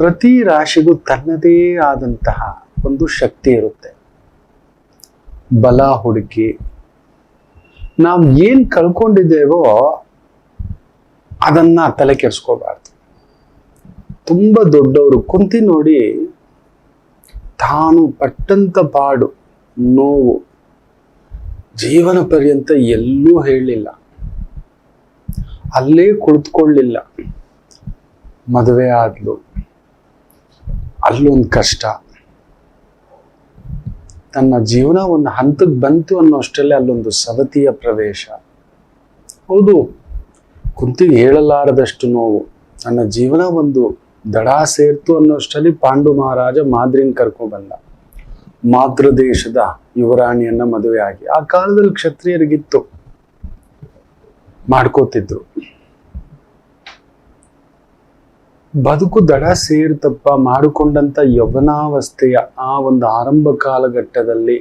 ಪ್ರತಿ ರಾಶಿಗೂ ತನ್ನದೇ ಆದಂತಹ ಒಂದು ಶಕ್ತಿ ಇರುತ್ತೆ. ಬಲ ಹುಡುಕಿ. ನಾವು ಏನ್ ಕಳ್ಕೊಂಡಿದ್ದೇವೋ ಅದನ್ನ ತಲೆ ಕೆಡಿಸ್ಕೋಬಾರ್ದು ತುಂಬ ದೊಡ್ಡವರು ಕುಂತಿ ನೋಡಿ ತಾನು ಪಟ್ಟಂತ ಪಾಡು, ನೋವು ಜೀವನ ಪರ್ಯಂತ ಎಲ್ಲೂ ಹೇಳಲಿಲ್ಲ ಅಲ್ಲೇ ಕುಳಿತುಕೊಳ್ಳಿಲ್ಲ. ಮದುವೆ ಆದ್ಲು. ಅಲ್ಲೊಂದು ಕಷ್ಟ. ತನ್ನ ಜೀವನ ಒಂದು ಹಂತಕ್ಕೆ ಬಂತು ಅನ್ನೋಷ್ಟರಲ್ಲಿ ಅಲ್ಲೊಂದು ಸವತಿಯ ಪ್ರವೇಶ. ಹೌದು, ಕುಂತಿಗೆ ಹೇಳಲಾರದಷ್ಟು ನೋವು. ನನ್ನ ಜೀವನ ಒಂದು ದಡ ಸೇರ್ತು ಅನ್ನೋಷ್ಟರಲ್ಲಿ ಪಾಂಡು ಮಹಾರಾಜ ಮಾದ್ರಿನ ಕರ್ಕೊಂಡ್ಬಂದ ಮಾತೃ ದೇಶದ ಯುವರಾಣಿಯನ್ನ ಮದುವೆ ಆಗಿ ಆ ಕಾಲದಲ್ಲಿ ಕ್ಷತ್ರಿಯರಿಗಿತ್ತು. ಮಾಡ್ಕೋತಿದ್ರು. ಬದುಕು ದಡ ಸೇರ್ತಪ್ಪ ಮಾಡಿಕೊಂಡಂತ ಯವನಾವಸ್ಥೆಯ ಆ ಒಂದು ಆರಂಭ ಕಾಲಘಟ್ಟದಲ್ಲಿ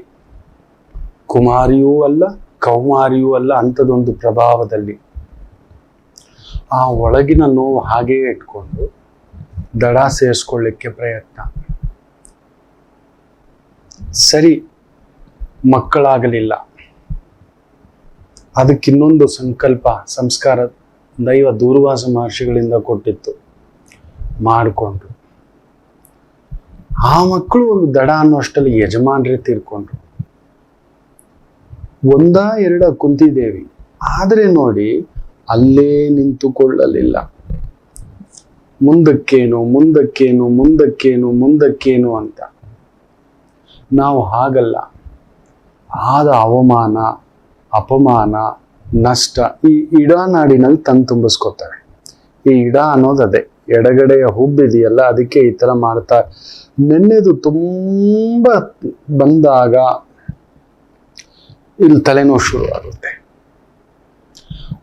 ಕುಮಾರಿಯೂ ಅಲ್ಲ, ಕೌಮಾರಿಯೂ ಅಲ್ಲ ಅಂಥದ್ದೊಂದು ಪ್ರಭಾವದಲ್ಲಿ ಆ ಒಳಗಿನ ನೋವು ಹಾಗೇ ಇಟ್ಕೊಂಡು ದಡ ಸೇರಿಸ್ಕೊಳ್ಳಿಕ್ಕೆ ಪ್ರಯತ್ನ. ಸರಿ, ಮಕ್ಕಳಾಗಲಿಲ್ಲ. ಅದಕ್ಕಿನ್ನೊಂದು ಸಂಕಲ್ಪ, ಸಂಸ್ಕಾರ ದೈವ ದೂರ್ವಾಸ ಮಹರ್ಷಿಗಳಿಂದ ಕೊಟ್ಟಿತ್ತು. ಮಾಡಿಕೊಂಡ್ರು. ಆ ಮಕ್ಕಳು ಒಂದು ದಡ ಅನ್ನೋಷ್ಟಲ್ಲಿ ಯಜಮಾನ್ರೇ ತೀರ್ಕೊಂಡ್ರು. ಒಂದ ಎರಡ ಕುಂತಿದ್ದೇವಿ ಆದರೆ ನೋಡಿ, ಅಲ್ಲೇ ನಿಂತುಕೊಳ್ಳಲಿಲ್ಲ. ಮುಂದಕ್ಕೇನು ಮುಂದಕ್ಕೇನು ಮುಂದಕ್ಕೇನು ಮುಂದಕ್ಕೇನು ಅಂತ. ನಾವು ಹಾಗಲ್ಲ. ಆದ ಅವಮಾನ, ಅಪಮಾನ, ನಷ್ಟ ಈ ಇಡನಾಡಿನಲ್ಲಿ ತಂದು ತುಂಬಿಸ್ಕೊತಾರೆ. ಈ ಇಡ ಅನ್ನೋದು ಅದೇ ಎಡಗಡೆಯ ಹುಬ್ಬಿದೆಯಲ್ಲ, ಅದಕ್ಕೆ ಈ ತರ ಮಾಡ್ತಾ ನೆನ್ನೆದು ತುಂಬಾ ಬಂದಾಗ ಇಲ್ಲಿ ತಲೆನೋವು ಶುರುವಾಗುತ್ತೆ.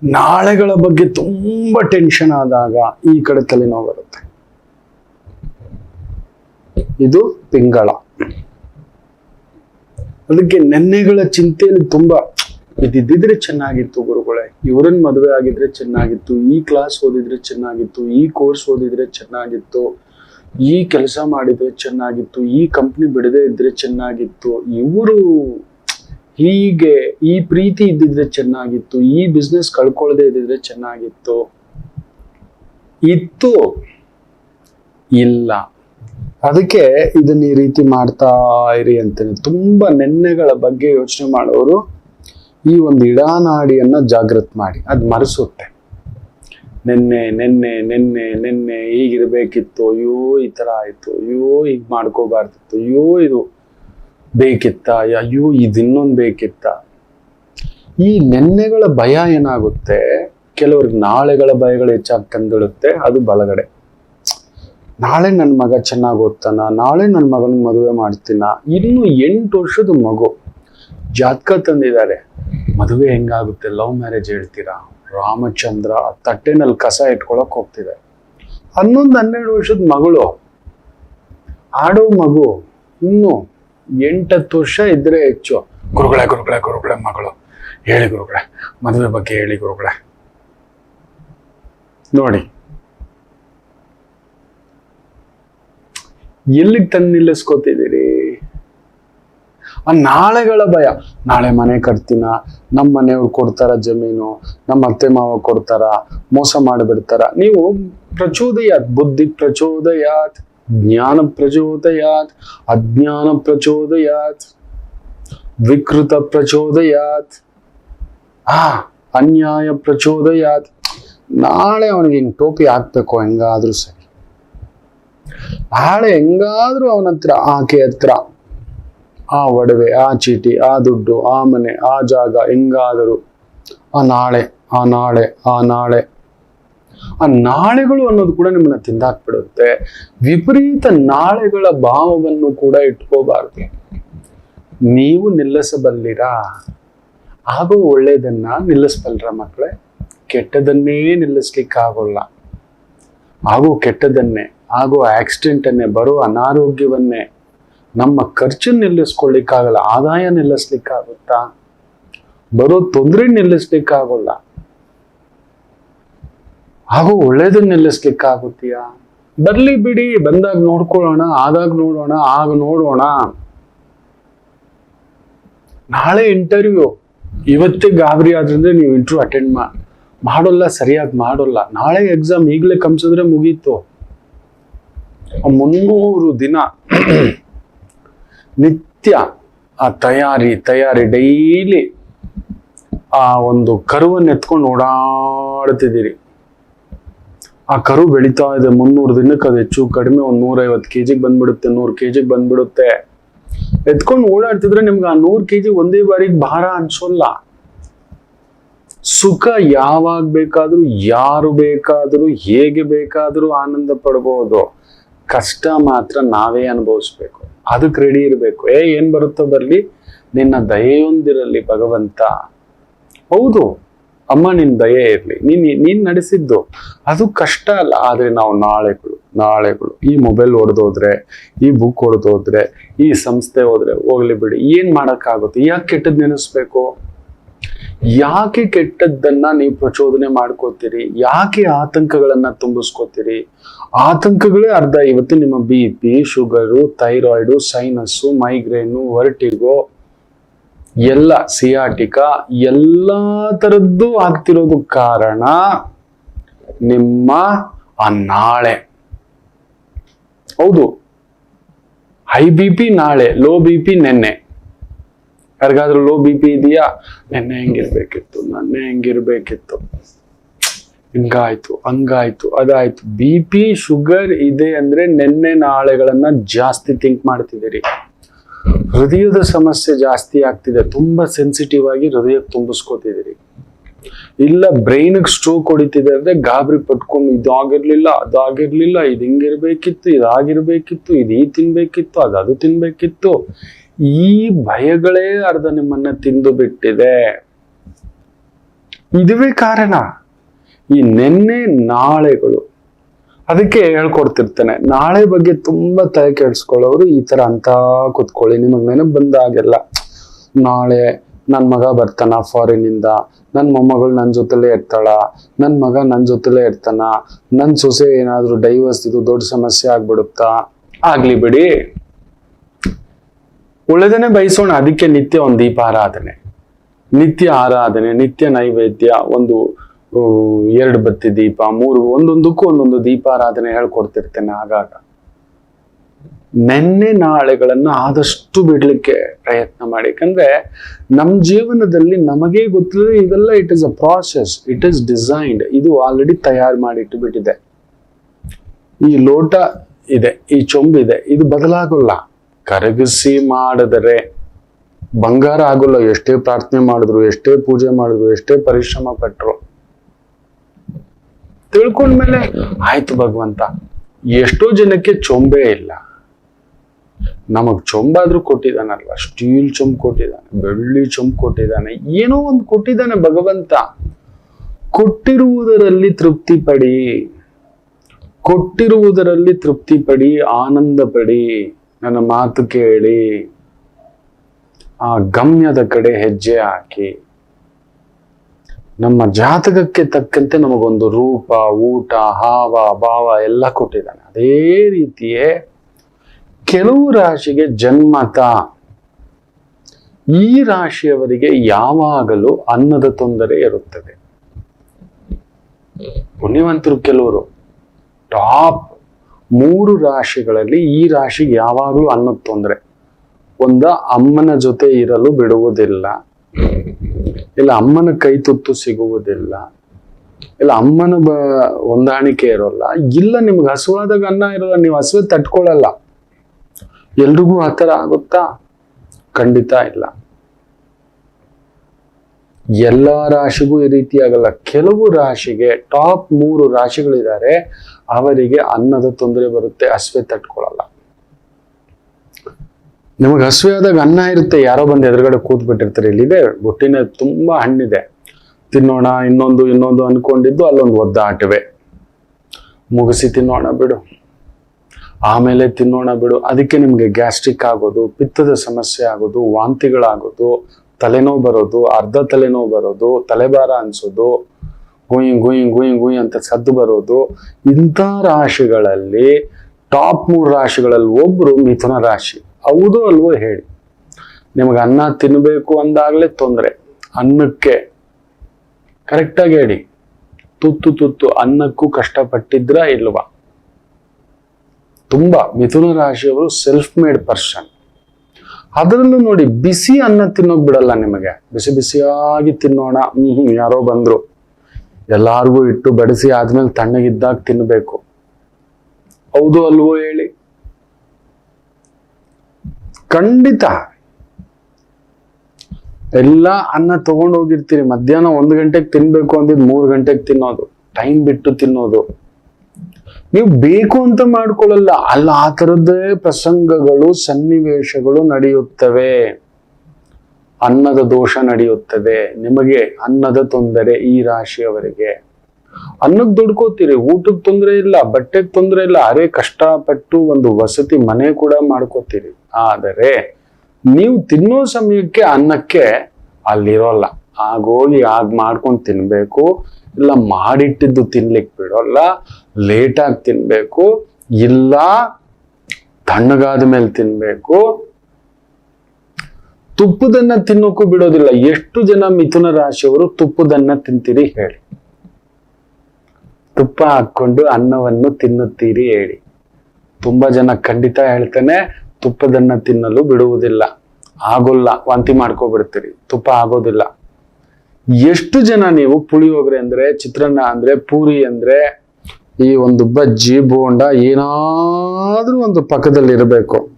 ನಾಳೆಗಳ ಬಗ್ಗೆ ತುಂಬಾ ಟೆನ್ಷನ್ ಆದಾಗ ಈ ಕಡೆ ತಲೆನೋವು ಬರುತ್ತೆ. ಇದು ಪಿಂಗಳ. ಅದಕ್ಕೆ ನೆನ್ನೆಗಳ ಚಿಂತೆಯಲ್ಲಿ ತುಂಬಾ ಇದಿದ್ದಿದ್ರೆ ಚೆನ್ನಾಗಿತ್ತು ಗುರುಗಳೇ. ಇವ್ರನ್ನ ಮದುವೆ ಆಗಿದ್ರೆ ಚೆನ್ನಾಗಿತ್ತು, ಈ ಕ್ಲಾಸ್ ಓದಿದ್ರೆ ಚೆನ್ನಾಗಿತ್ತು, ಈ ಕೋರ್ಸ್ ಓದಿದ್ರೆ ಚೆನ್ನಾಗಿತ್ತು, ಈ ಕೆಲಸ ಮಾಡಿದ್ರೆ ಚೆನ್ನಾಗಿತ್ತು, ಈ ಕಂಪ್ನಿ ಬಿಡದೆ ಇದ್ರೆ ಚೆನ್ನಾಗಿತ್ತು. ಇವರು ಹೀಗೆ ಈ ಪ್ರೀತಿ ಇದ್ದಿದ್ರೆ ಚೆನ್ನಾಗಿತ್ತು, ಈ ಬಿಸ್ನೆಸ್ ಕಳ್ಕೊಳ್ಳದೆ ಇದ್ದಿದ್ರೆ ಚೆನ್ನಾಗಿತ್ತು. ಇತ್ತು. ಇಲ್ಲ. ಅದಕ್ಕೆ ಇದನ್ನ ಈ ರೀತಿ ಮಾಡ್ತಾ ಇರಿ ಅಂತೇನೆ ತುಂಬಾ ನೆನ್ನೆಗಳ ಬಗ್ಗೆ ಯೋಚನೆ ಮಾಡೋರು ಈ ಒಂದು ಇಡಾನಾಡಿಯನ್ನ ಜಾಗೃತ ಮಾಡಿ, ಅದು ಮರೆಸುತ್ತೆ. ನೆನ್ನೆ ನೆನ್ನೆ ನೆನ್ನೆ ನೆನ್ನೆ ಹೀಗಿರ್ಬೇಕಿತ್ತು, ಅಯ್ಯೋ, ಈ ತರ ಆಯ್ತು, ಅಯ್ಯೋ, ಹೀಗ್ ಮಾಡ್ಕೋಬಾರ್ದಿತ್ತು, ಅಯ್ಯೋ, ಇದು ಬೇಕಿತ್ತ, ಅಯ್ಯೋ, ಇದು ಇನ್ನೊಂದು ಬೇಕಿತ್ತ. ಈ ನೆನ್ನೆಗಳ ಭಯ ಏನಾಗುತ್ತೆ? ಕೆಲವ್ರಿಗೆ ನಾಳೆಗಳ ಭಯಗಳು ಹೆಚ್ಚಾಗಿ ತಂದಿಡುತ್ತೆ, ಅದು ಬಲಗಡೆ. ನಾಳೆ ನನ್ನ ಮಗ ಚೆನ್ನಾಗಿ ಓದ್ತಾನ, ನಾಳೆ ನನ್ನ ಮಗನ ಮದುವೆ ಮಾಡ್ತೀನ, ಇನ್ನು ಎಂಟು ವರ್ಷದ ಮಗು. ಜಾತಕ ತಂದಿದ್ದಾರೆ. ಮದುವೆ ಹೆಂಗಾಗುತ್ತೆ? ಲವ್ ಮ್ಯಾರೇಜ್ ಹೇಳ್ತೀರಾ? ರಾಮಚಂದ್ರ ತಟ್ಟೆನಲ್ಲಿ ಕಸ ಇಟ್ಕೊಳಕ್ ಹೋಗ್ತಿದೆ. ಹನ್ನೊಂದು, ಹನ್ನೆರಡು ವರ್ಷದ ಮಗಳು. ಆಡೋ ಮಗು ಇನ್ನು ಎಂಟತ್ತು ವರ್ಷ ಇದ್ರೆ ಹೆಚ್ಚು. ಗುರುಗಳೇ ಗುರುಗಳೇ ಗುರುಗಳೇ, ಮಗಳು. ಹೇಳಿ ಗುರುಗಳೇ, ಮದುವೆ ಬಗ್ಗೆ ಹೇಳಿ ಗುರುಗಳೇ. ನೋಡಿ. ಎಲ್ಲಿಗೆ ತಂದು ನಿಲ್ಲಿಸ್ಕೋತಿದ್ದೀರಿ? ಆ ನಾಳೆಗಳ ಭಯ. ನಾಳೆ ಮನೆ ಕಟ್ತೀನ ನಮ್ಮ ಮನೆಯವ್ರು ಕೊಡ್ತಾರ ಜಮೀನು ನಮ್ಮ ಅತ್ತೆ ಮಾವ ಕೊಡ್ತಾರ, ಮೋಸ ಮಾಡಿಬಿಡ್ತಾರ. ನೀವು ಪ್ರಚೋದಯಾತ್, ಬುದ್ಧಿ ಪ್ರಚೋದಯಾತ್, ಜ್ಞಾನ ಪ್ರಚೋದಯಾತ್, ಅಜ್ಞಾನ ಪ್ರಚೋದಯಾತ್, ವಿಕೃತ ಪ್ರಚೋದಯಾತ್, ಆ, ಅನ್ಯಾಯ ಪ್ರಚೋದಯಾತ್. ನಾಳೆ ಅವನಿಗೆ ಹಿಂಗೆ ಟೋಪಿ ಹಾಕ್ಬೇಕು, ಹೆಂಗಾದ್ರೂ ಸರಿ. ನಾಳೆ ಹೆಂಗಾದ್ರೂ ಅವನ ಹತ್ರ ಆಕೆ ಹತ್ರ ಆ ಒಡವೆ, ಆ ಚೀಟಿ, ಆ ದುಡ್ಡು, ಆ ಮನೆ, ಆ ಜಾಗ, ಹೆಂಗಾದರೂ, ಆ ನಾಳೆ ಆ ನಾಳೆ ಆ ನಾಳೆ. ಆ ನಾಳೆಗಳು ಅನ್ನೋದು ಕೂಡ ನಿಮ್ಮನ್ನ ತಿಂದಾಕ್ಬಿಡುತ್ತೆ. ವಿಪರೀತ ನಾಳೆಗಳ ಭಾವವನ್ನು ಕೂಡ ಇಟ್ಕೋಬಾರ್ದು. ನೀವು ನಿಲ್ಲಿಸಬಲ್ಲಿರಾ? ಆಗೋ ಒಳ್ಳೆಯದನ್ನ ನಿಲ್ಲಿಸಬಲ್ರ ಮಕ್ಕಳೇ? ಕೆಟ್ಟದನ್ನೇ ನಿಲ್ಲಿಸ್ಲಿಕ್ಕಾಗೋಲ್ಲ. ಆಗೋ ಕೆಟ್ಟದನ್ನೇ, ಆಗೋ ಆಕ್ಸಿಡೆಂಟನ್ನೇ ಬರೋ ಅನಾರೋಗ್ಯವನ್ನೇ ನಮ್ಮ ಖರ್ಚು ನಿಲ್ಲಿಸ್ಕೊಳ್ಳಿಕ್ಕಾಗಲ್ಲ, ಆದಾಯ ನಿಲ್ಲಿಸ್ಲಿಕ್ಕಾಗುತ್ತಾ? ಬರೋ ತೊಂದರೆ ನಿಲ್ಲಿಸ್ಲಿಕ್ಕಾಗಲ್ಲ. ಹಾಗೂ ಒಳ್ಳೇದನ್ನ ನಿಲ್ಲಿಸ್ಲಿಕ್ಕಾಗುತ್ತೀಯಾ? ಬರ್ಲಿ ಬಿಡಿ, ಬಂದಾಗ ನೋಡ್ಕೊಳ್ಳೋಣ, ಆದಾಗ ನೋಡೋಣ, ಆಗ ನೋಡೋಣ. ನಾಳೆ ಇಂಟರ್ವ್ಯೂ ಇವತ್ತೇ ಗಾಬರಿ ಆದ್ರಿಂದ ನೀವು ಇಂಟರ್ವ್ಯೂ ಅಟೆಂಡ್ ಮಾಡೋಲ್ಲ, ಸರಿಯಾಗಿ ಮಾಡೋಲ್ಲ. ನಾಳೆ ಎಕ್ಸಾಮ್ ಈಗಲೇ ಕಮ್ಸಿದ್ರೆ ಮುಗೀತು. ಮುನ್ನೂರು ದಿನ. ನಿತ್ಯ ಆ ತಯಾರಿ ತಯಾರಿ ಡೈಲಿ ಆ ಒಂದು ಕರುವನ್ನು ಎತ್ಕೊಂಡು ಓಡಾಡ್ತಿದ್ದೀರಿ. ಆ ಕರು ಬೆಳೀತಾ ಇದೆ, ಮುನ್ನೂರು ದಿನಕ್ಕೆ ಅದು ಹೆಚ್ಚು, ಕಡಿಮೆ ಒಂದು ನೂರೈವತ್ತು ಕೆ ಜಿಗೆ ಬಂದ್ಬಿಡುತ್ತೆ, ನೂರು ಕೆ ಜಿಗೆ ಬಂದ್ಬಿಡುತ್ತೆ. ಎತ್ಕೊಂಡು ಓಡಾಡ್ತಿದ್ರೆ ನಿಮ್ಗೆ ಆ ನೂರು ಕೆ ಜಿ ಒಂದೇ ಬಾರಿಗೆ ಭಾರ ಅನ್ಸೋಲ್ಲ. ಸುಖ ಯಾವಾಗ ಬೇಕಾದರೂ, ಯಾರು ಬೇಕಾದರೂ, ಹೇಗೆ ಬೇಕಾದರೂ ಆನಂದ ಪಡ್ಬೋದು. ಕಷ್ಟ ಮಾತ್ರ ನಾವೇ ಅನುಭವಿಸ್ಬೇಕು. ಅದಕ್ಕೆ ರೆಡಿ ಇರಬೇಕು. ಏ, ಏನು ಬರುತ್ತೋ ಬರಲಿ. ನಿನ್ನ ದಯೆಯೊಂದಿರಲಿ ಭಗವಂತ. ಹೌದು, ಅಮ್ಮ ನಿನ್ನ ದಯೆ ಇರಲಿ. ನೀನ್ ನೀನ್ ನಡೆಸಿದ್ದು ಅದು ಕಷ್ಟ ಅಲ್ಲ, ಆದರೆ ನಾವು ನಾಳೆಗಳು ನಾಳೆಗಳು. ಈ ಮೊಬೈಲ್ ಹೊಡೆದೋದ್ರೆ ಈ ಬುಕ್ ಹೊಡೆದೋದ್ರೆ ಈ ಸಂಸ್ಥೆ ಹೋದ್ರೆ ಹೋಗ್ಲಿ ಬಿಡಿ. ಏನು ಮಾಡೋಕ್ಕಾಗುತ್ತೆ? ಯಾಕೆ ಕೆಟ್ಟದ್ದು ನೆನೆಸ್ಬೇಕು? ಯಾಕೆ ಕೆಟ್ಟದ್ದನ್ನ ನೀವು ಪ್ರಚೋದನೆ ಮಾಡ್ಕೋತೀರಿ? ಯಾಕೆ ಆತಂಕಗಳನ್ನ ತುಂಬಿಸ್ಕೋತೀರಿ? ಆತಂಕಗಳೇ ಅರ್ಧ. ಇವತ್ತು ನಿಮ್ಮ B P sugar thyroid sinus migraine vertigo ಎಲ್ಲ ಸಿಯಾಟಿಕ ಎಲ್ಲ ತರದ್ದು ಆಗ್ತಿರೋದು ಕಾರಣ ನಿಮ್ಮ ಆ ನಾಳೆ. ಹೌದು. ಹೈ ಬಿ ಪಿ ನಾಳೆ ಲೋ ಬಿ ಪಿ ನೆನ್ನೆ. ಯಾರಿಗಾದ್ರೂ ಲೋ ಬಿ ಪಿ ಇದೆಯಾ? ನೆನ್ನೆ ಹೆಂಗಿರ್ಬೇಕಿತ್ತು ನೆನ್ನೆ ಹೆಂಗಿರ್ಬೇಕಿತ್ತು. ಹಿಂಗಾಯ್ತು, ಹಂಗಾಯ್ತು, ಅದಾಯ್ತು. ಬಿ ಪಿ ಶುಗರ್ ಇದೆ ಅಂದ್ರೆ ನೆನ್ನೆ ನಾಳೆಗಳನ್ನ ಜಾಸ್ತಿ ಥಿಂಕ್ ಮಾಡ್ತಿದ್ದೀರಿ. ಹೃದಯದ ಸಮಸ್ಯೆ ಜಾಸ್ತಿ ಆಗ್ತಿದೆ. ತುಂಬಾ ಸೆನ್ಸಿಟಿವ್ ಆಗಿ ಹೃದಯಕ್ಕೆ ತುಂಬಿಸ್ಕೋತಿದ್ದೀರಿ. ಇಲ್ಲ ಬ್ರೈನ್ಗೆ ಸ್ಟ್ರೋಕ್ ಹೊಡಿತಿದೆ ಅಂದ್ರೆ ಗಾಬರಿ ಪಟ್ಕೊಂಡು ಇದಾಗಿರ್ಲಿಲ್ಲ ಅದಾಗಿರ್ಲಿಲ್ಲ ಇದು ಹಿಂಗಿರ್ಬೇಕಿತ್ತು, ಇದಾಗಿರ್ಬೇಕಿತ್ತು, ಇದು ಈ ತಿನ್ಬೇಕಿತ್ತು ಅದು ತಿನ್ಬೇಕಿತ್ತು. ಈ ಭಯಗಳೇ ಅರ್ಧ ನಿಮ್ಮನ್ನ ತಿಂದು ಬಿಟ್ಟಿದೆ. ಇದುವೇ ಕಾರಣ. ಈ ನೆನ್ನೆ ನಾಳೆಗಳು. ಅದಕ್ಕೆ ಹೇಳ್ಕೊಡ್ತಿರ್ತೇನೆ. ನಾಳೆ ಬಗ್ಗೆ ತುಂಬಾ ತಲೆ ಕೆಡಿಸ್ಕೊಳ್ಳೋರು ಈ ತರ ಅಂತ ಕುತ್ಕೊಳ್ಳಿ. ನಿಮಗ್ ನೆನಪು ಬಂದಾಗೆಲ್ಲ. ನಾಳೆ ನನ್ ಮಗ ಬರ್ತಾನ ಫಾರಿನ್ ಇಂದ ನನ್ ಮೊಮ್ಮಗಳು ನನ್ನ ಜೊತೆಲೇ ಇರ್ತಾಳ. ನನ್ ಮಗ ನನ್ನ ಜೊತೆಲೇ ಇರ್ತಾನ. ನನ್ನ ಸೊಸೆ ಏನಾದರೂ ಡೈವರ್ಸ್ ಇದು ದೊಡ್ಡ ಸಮಸ್ಯೆ ಆಗ್ಬಿಡುತ್ತಾ? ಆಗ್ಲಿ ಬಿಡಿ. ಒಳ್ಳೆದನ್ನೇ ಬಯಸೋಣ. ಅದಕ್ಕೆ ನಿತ್ಯ ಒಂದು ದೀಪಾರಾಧನೆ ನಿತ್ಯ ಆರಾಧನೆ, ನಿತ್ಯ ನೈವೇದ್ಯ, ಒಂದು ಎರಡು ಬತ್ತಿ ದೀಪ, ಮೂರು, ಒಂದೊಂದಕ್ಕೂ ಒಂದೊಂದು ದೀಪಾರಾಧನೆ ಹೇಳ್ಕೊಡ್ತಿರ್ತೇನೆ ಆಗಾಗ. ನೆನ್ನೆ ನಾಳೆಗಳನ್ನು ಆದಷ್ಟು ಬಿಡಲಿಕ್ಕೆ ಪ್ರಯತ್ನ ಮಾಡಿ ಯಾಕಂದ್ರೆ ನಮ್ಮ ಜೀವನದಲ್ಲಿ ನಮಗೆ ಗೊತ್ತಿಲ್ಲ ಇದೆಲ್ಲ it is a process it is designed ಇದು ಆಲ್ರೆಡಿ ತಯಾರು ಮಾಡಿ ಇಟ್ಟುಬಿಟ್ಟಿದೆ ಈ ಲೋಟ ಇದೆ, ಈ ಚೊಂಬಿದೆ, ಇದು ಬದಲಾಗಲ್ಲ. ಕರಗಿಸಿ ಮಾಡಿದರೆ ಬಂಗಾರ ಆಗೋಲ್ಲ. ಎಷ್ಟೇ ಪ್ರಾರ್ಥನೆ ಮಾಡಿದ್ರು, ಎಷ್ಟೇ ಪೂಜೆ ಮಾಡಿದ್ರು, ಎಷ್ಟೇ ಪರಿಶ್ರಮ ಪಟ್ರು. ತಿಳ್ಕೊಂಡ್ಮೇಲೆ ಆಯ್ತು ಭಗವಂತ, ಎಷ್ಟೋ ಜನಕ್ಕೆ ಚೊಂಬೆ ಇಲ್ಲ. ನಮಗ್ ಚೊಂಬಾದ್ರೂ ಕೊಟ್ಟಿದ್ದಾನಲ್ವ? ಸ್ಟೀಲ್ ಚೊಂಬ್ ಕೊಟ್ಟಿದ್ದಾನೆ, ಬೆಳ್ಳಿ ಚೊಂಬ್ ಕೊಟ್ಟಿದ್ದಾನೆ, ಏನೋ ಒಂದು ಕೊಟ್ಟಿದ್ದಾನೆ ಭಗವಂತ. ಕೊಟ್ಟಿರುವುದರಲ್ಲಿ ತೃಪ್ತಿ ಪಡಿ, ಕೊಟ್ಟಿರುವುದರಲ್ಲಿ ತೃಪ್ತಿ ಪಡಿ, ಆನಂದ ಪಡಿ. ನನ್ನ ಮಾತು ಕೇಳಿ ಆ ಗಮ್ಯದ ಕಡೆ ಹೆಜ್ಜೆ ಹಾಕಿ. ನಮ್ಮ ಜಾತಕಕ್ಕೆ ತಕ್ಕಂತೆ ನಮಗೊಂದು ರೂಪ, ಊಟ, ಹಾವ, ಭಾವ ಎಲ್ಲ ಕೊಟ್ಟಿದ್ದಾನೆ. ಅದೇ ರೀತಿಯೇ ಕೆಲವು ರಾಶಿಗೆ ಜನ್ಮತ. ಈ ರಾಶಿಯವರಿಗೆ ಯಾವಾಗಲೂ ಅನ್ನದ ತೊಂದರೆ ಇರುತ್ತದೆ. ಪುಣ್ಯವಂತರು ಕೆಲವರು ಟಾಪ್ ಮೂರು ರಾಶಿಗಳಲ್ಲಿ ಈ ರಾಶಿ ಯಾವಾಗಲೂ ಅನ್ನದ ತೊಂದರೆ. ಒಂದ ಅಮ್ಮನ ಜೊತೆ ಇರಲು ಬಿಡುವುದಿಲ್ಲ. ಇಲ್ಲ, ಅಮ್ಮನ ಕೈ ತುತ್ತು ಸಿಗುವುದಿಲ್ಲ. ಇಲ್ಲ, ಅಮ್ಮನ ಬ, ಹೊಂದಾಣಿಕೆ ಇರೋಲ್ಲ. ಇಲ್ಲ, ನಿಮ್ಗೆ ಹಸುವಾದಾಗ ಅನ್ನ ಇರೋಲ್ಲ, ನೀವು ಹಸುವೆ ತಟ್ಕೊಳ್ಳಲ್ಲ ಎಲ್ರಿಗೂ ಆ ಆಗುತ್ತಾ? ಖಂಡಿತ ಇಲ್ಲ. ಎಲ್ಲ ರಾಶಿಗೂ ಈ ರೀತಿ ಆಗಲ್ಲ. ಕೆಲವು ರಾಶಿಗೆ ಟಾಪ್ ಮೂರು ರಾಶಿಗಳಿದ್ದಾರೆ. ಅವರಿಗೆ ಅನ್ನದ ತೊಂದರೆ ಬರುತ್ತೆ, ಹಸುವೆ ತಟ್ಕೊಳ್ಳಲ್ಲ ನಿಮಗೆ ಹಸುವೆ ಆದಾಗ ಅನ್ನ ಇರುತ್ತೆ. ಯಾರೋ ಬಂದು ಎದುರುಗಡೆ ಕೂತ್ ಬಿಟ್ಟಿರ್ತಾರೆ ಇಲ್ಲಿದೆ, ಬುಟ್ಟಿನ ತುಂಬಾ ಹಣ್ಣಿದೆ. ತಿನ್ನೋಣ, ಇನ್ನೊಂದು ಇನ್ನೊಂದು ಅನ್ಕೊಂಡಿದ್ದು ಅಲ್ಲೊಂದು ಒದ್ದಾಟವೇ ಮುಗಿಸಿ ತಿನ್ನೋಣ ಬಿಡು. ಆಮೇಲೆ ತಿನ್ನೋಣ ಬಿಡು. ಅದಕ್ಕೆ ನಿಮ್ಗೆ ಗ್ಯಾಸ್ಟ್ರಿಕ್ ಆಗೋದು, ಪಿತ್ತದ ಸಮಸ್ಯೆ ಆಗೋದು, ವಾಂತಿಗಳಾಗೋದು ತಲೆನೋವು ಬರೋದು, ಅರ್ಧ ತಲೆನೋವು ಬರೋದು, ತಲೆಭಾರ ಅನ್ಸೋದು, ಗುಯಿ ಗುಯಿ ಗುಯಿ ಗುಯಿ ಅಂತ ಸದ್ದು ಬರೋದು. ಇಂಥ ರಾಶಿಗಳಲ್ಲಿ ಟಾಪ್ ಮೂರು ರಾಶಿಗಳಲ್ಲಿ ಒಬ್ರು ಮಿಥುನ ರಾಶಿ. ಹೌದು ಅಲ್ವೋ ಹೇಳಿ. ನಿಮಗೆ ಅನ್ನ ತಿನ್ನಬೇಕು ಅಂದಾಗಲೇ ತೊಂದರೆ. ಅನ್ನಕ್ಕೆ ಕರೆಕ್ಟಾಗಿ ಹೇಳಿ. ತುತ್ತು ತುತ್ತು ಅನ್ನಕ್ಕೂ ಕಷ್ಟಪಟ್ಟಿದ್ರ ಇಲ್ವಾ? ತುಂಬಾ ಮಿಥುನ ರಾಶಿಯವರು ಸೆಲ್ಫ್ ಮೇಡ್ ಪರ್ಸನ್ ಅದರಲ್ಲೂ ನೋಡಿ ಬಿಸಿ ಅನ್ನ ತಿನ್ನೋಕ್ ಬಿಡಲ್ಲ ನಿಮಗೆ. ಬಿಸಿ ಬಿಸಿಯಾಗಿ ತಿನ್ನೋಣ. ಹ್ಮ್ ಯಾರೋ ಬಂದ್ರು. ಎಲ್ಲಾರ್ಗೂ ಇಟ್ಟು ಬಡಿಸಿ ಆದ್ಮೇಲೆ ತಣ್ಣಗಿದ್ದಾಗ ತಿನ್ಬೇಕು. ಹೌದು ಅಲ್ವೋ ಹೇಳಿ. ಖಂಡಿತ. ಎಲ್ಲ ಅನ್ನ ತಗೊಂಡು ಹೋಗಿರ್ತೀರಿ. ಮಧ್ಯಾಹ್ನ ಒಂದು ಗಂಟೆಗೆ ತಿನ್ಬೇಕು ಅಂದಿದ್ ಮೂರು ಗಂಟೆಗೆ ತಿನ್ನೋದು. ಟೈಮ್ ಬಿಟ್ಟು ತಿನ್ನೋದು. ನೀವು ಬೇಕು ಅಂತ ಮಾಡ್ಕೊಳ್ಳಲ್ಲ. ಅಲ್ಲ, ಆ ಥರದ್ದೇ ಪ್ರಸಂಗಗಳು, ಸನ್ನಿವೇಶಗಳು ನಡೆಯುತ್ತವೆ. ಅನ್ನದ ದೋಷ ನಡೆಯುತ್ತದೆ. ನಿಮಗೆ ಅನ್ನದ ತೊಂದರೆ ಈ ರಾಶಿಯವರಿಗೆ. ಅನ್ನಕ್ಕೆ ದುಡ್ಕೋತೀರಿ, ಊಟಕ್ಕೆ ತೊಂದರೆ ಇಲ್ಲ, ಬಟ್ಟೆಗೆ ತೊಂದರೆ ಇಲ್ಲ, ಅರೆ ಕಷ್ಟಪಟ್ಟು ಒಂದು ವಸತಿ ಮನೆ ಕೂಡ ಮಾಡ್ಕೋತೀರಿ. ಆದರೆ, ನೀವು ತಿನ್ನೋ ಸಮಯಕ್ಕೆ ಅನ್ನಕ್ಕೆ ಅಲ್ಲಿರೋಲ್ಲ. ಆಗೋಗಿ ಆಗ ಮಾಡ್ಕೊಂಡು ತಿನ್ಬೇಕು, ಇಲ್ಲ ಮಾಡಿಟ್ಟಿದ್ದು ತಿನ್ಲಿಕ್ಕೆ ಬಿಡೋಲ್ಲ. ಲೇಟಾಗಿ ತಿನ್ನಬೇಕು ಇಲ್ಲ ತಣ್ಣಗಾದ ಮೇಲೆ ತಿನ್ನಬೇಕು ತುಪ್ಪದನ್ನ ತಿನ್ನೋಕ್ಕೂ ಬಿಡೋದಿಲ್ಲ. ಎಷ್ಟು ಜನ ಮಿಥುನ ರಾಶಿಯವರು ತುಪ್ಪದನ್ನ ತಿಂತೀರಿ ಹೇಳಿ. ತುಪ್ಪ ಹಾಕೊಂಡು ಅನ್ನವನ್ನು ತಿನ್ನುತ್ತೀರಿ ಹೇಳಿ. ತುಂಬಾ ಜನ ಖಂಡಿತ ಹೇಳ್ತಾನೆ, ತುಪ್ಪದನ್ನ ತಿನ್ನಲು ಬಿಡುವುದಿಲ್ಲ. ಆಗೋಲ್ಲ, ವಾಂತಿ ಮಾಡ್ಕೊಬಿಡ್ತೀರಿ. ತುಪ್ಪ ಆಗೋದಿಲ್ಲ. ಎಷ್ಟು ಜನ ನೀವು ಪುಳಿಯೋಗರೆ ಅಂದ್ರೆ, ಚಿತ್ರಾನ್ನ ಅಂದ್ರೆ, ಪೂರಿ ಅಂದ್ರೆ ಈ ಒಂದು ಬಜ್ಜಿ, ಬೋಂಡ ಏನಾದರೂ ಒಂದು ಪಕ್ಕದಲ್ಲಿ ಇರಬೇಕು.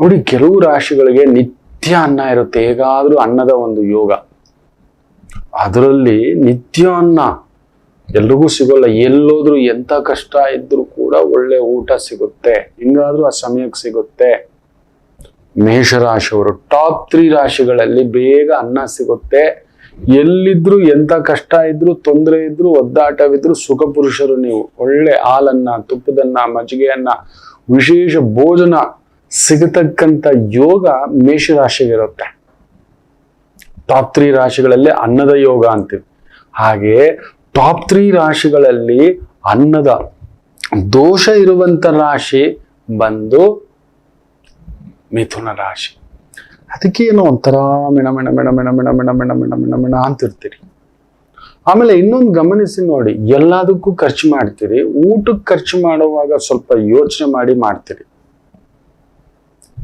ನೋಡಿ, ಕೆಲವು ರಾಶಿಗಳಿಗೆ ನಿತ್ಯ ಅನ್ನ ಇರುತ್ತೆ. ಹೇಗಾದರೂ ಅನ್ನದ ಒಂದು ಯೋಗ. ಅದರಲ್ಲಿ ನಿತ್ಯ ಅನ್ನ ಎಲ್ರಿಗೂ ಸಿಗೋಲ್ಲ. ಎಲ್ಲೋದ್ರೂ ಎಂತ ಕಷ್ಟ ಇದ್ದರೂ ಕೂಡ ಒಳ್ಳೆ ಊಟ ಸಿಗುತ್ತೆ. ಹಿಂಗಾದ್ರೂ ಆ ಸಮಯಕ್ಕೆ ಸಿಗುತ್ತೆ. ಮೇಷರಾಶಿಯವರು ಟಾಪ್ ತ್ರೀ ರಾಶಿಗಳಲ್ಲಿ ಬೇಗ ಅನ್ನ ಸಿಗುತ್ತೆ. ಎಲ್ಲಿದ್ರು ಎಂತ ಕಷ್ಟ ಇದ್ರು, ತೊಂದರೆ ಇದ್ರು, ಒದ್ದಾಟವಿದ್ರು ಸುಖ ಪುರುಷರು ನೀವು. ಒಳ್ಳೆ ಹಾಲನ್ನ, ತುಪ್ಪದನ್ನ, ಮಜ್ಜಿಗೆಯನ್ನ, ವಿಶೇಷ ಭೋಜನ ಸಿಗತಕ್ಕಂತ ಯೋಗ ಮೇಷರಾಶಿಗಿರುತ್ತೆ ಟಾಪ್ ತ್ರೀ ರಾಶಿಗಳಲ್ಲಿ ಅನ್ನದ ಯೋಗ ಅಂತೀವಿ. ಹಾಗೆ ಟಾಪ್ ತ್ರೀ ರಾಶಿಗಳಲ್ಲಿ ಅನ್ನದ ದೋಷ ಇರುವಂತ ರಾಶಿ ಬಂದು ಮಿಥುನ ರಾಶಿ. ಅದಕ್ಕೆ ಏನೋ ಒಂಥರ ಮೆಣ ಮೆಣ ಮೆಣ ಮೆಣ ಮೆಣ ಮೆಣ ಮೆಣ ಮೆಣ ಮೆಣ ಮೆಣ ಅಂತಿರ್ತೀರಿ. ಆಮೇಲೆ ಇನ್ನೊಂದು ಗಮನಿಸಿ ನೋಡಿ, ಎಲ್ಲದಕ್ಕೂ ಖರ್ಚು ಮಾಡ್ತೀರಿ, ಊಟಕ್ಕೆ ಖರ್ಚು ಮಾಡುವಾಗ ಸ್ವಲ್ಪ ಯೋಚನೆ ಮಾಡಿ ಮಾಡ್ತೀರಿ.